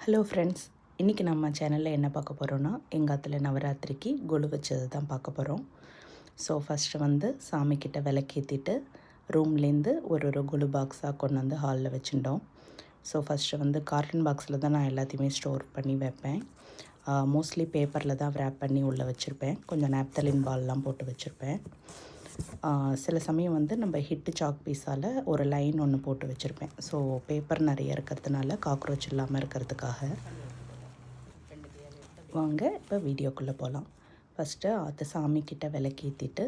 Hello friends இன்றைக்கி நம்ம சேனலில் என்ன பார்க்க போகிறோன்னா எங்கள் ஆற்றுல நவராத்திரிக்கு கொலு வச்சது தான் பார்க்க போகிறோம் ஸோ ஃபஸ்ட்டு வந்து சாமிக்கிட்ட விளக்கேற்றிட்டு ரூம்லேருந்து ஒரு ஒரு கொலு பாக்ஸாக கொண்டு வந்து ஹாலில் வச்சுட்டோம் ஸோ ஃபஸ்ட்டு வந்து கார்டன் பாக்ஸில் தான் நான் எல்லாத்தையுமே ஸ்டோர் பண்ணி வைப்பேன். மோஸ்ட்லி பேப்பரில் தான் ரேப் பண்ணி உள்ளே வச்சுருப்பேன். கொஞ்சம் நாப்தலின் பால்லாம் போட்டு வச்சுருப்பேன். சில சமயம் வந்து நம்ம ஹிட்டு சாக் பீஸால் ஒரு லைன் ஒன்று போட்டு வச்சுருப்பேன். ஸோ பேப்பர் நிறைய இருக்கிறதுனால காக்ரோச் இல்லாமல் இருக்கிறதுக்காக. வாங்க இப்போ வீடியோக்குள்ளே போகலாம் ஃபஸ்ட்டு ஆற்று சாமிக்கிட்ட விளக்கேற்றிட்டு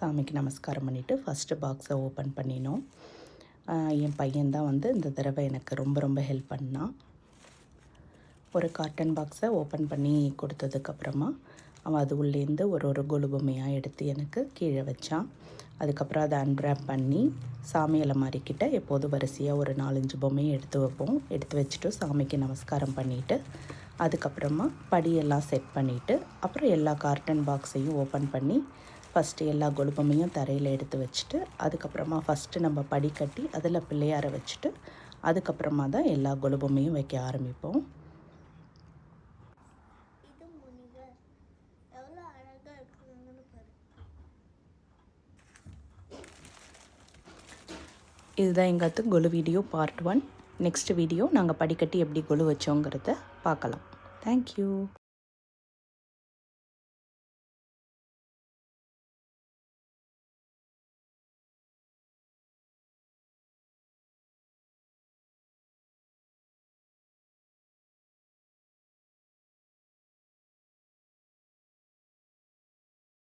சாமிக்கு நமஸ்காரம் பண்ணிவிட்டு ஃபஸ்ட்டு பாக்ஸை ஓப்பன் பண்ணினோம். என் பையன்தான் வந்து இந்த தடவை எனக்கு ரொம்ப ரொம்ப ஹெல்ப் பண்ணான். ஒரு காட்டன் பாக்ஸை ஓப்பன் பண்ணி கொடுத்ததுக்கப்புறமா அவன் அது உள்ளேருந்து ஒரு ஒரு கொலுபொம்மையாக எடுத்து எனக்கு கீழே வச்சான் அதுக்கப்புறம் அதை அன்ராப் பண்ணி சாமி அலமாரிக்கிட்ட எப்போதும் வரிசையாக ஒரு நாலஞ்சு பொம்மையை எடுத்து வைப்போம். எடுத்து வச்சுட்டு சாமிக்கு நமஸ்காரம் பண்ணிவிட்டு அதுக்கப்புறமா படியெல்லாம் செட் பண்ணிவிட்டு அப்புறம் எல்லா கார்டன் பாக்ஸையும் ஓப்பன் பண்ணி ஃபஸ்ட்டு எல்லா கொலுபொம்மையும் தரையில் எடுத்து வச்சுட்டு அதுக்கப்புறமா ஃபஸ்ட்டு நம்ம படி கட்டி அதில் பிள்ளையாரை வச்சுட்டு அதுக்கப்புறமா தான் எல்லா கொலுபொம்மையும் வைக்க ஆரம்பிப்போம். எவ்வளோ அழகாக இருக்குதுன்னு பாரு. இதுதான் எங்காத்து Golu video part one next video நாங்கள் படிக்கட்டி எப்படி கொலு வச்சோங்கிறத பார்க்கலாம். தேங்க்யூ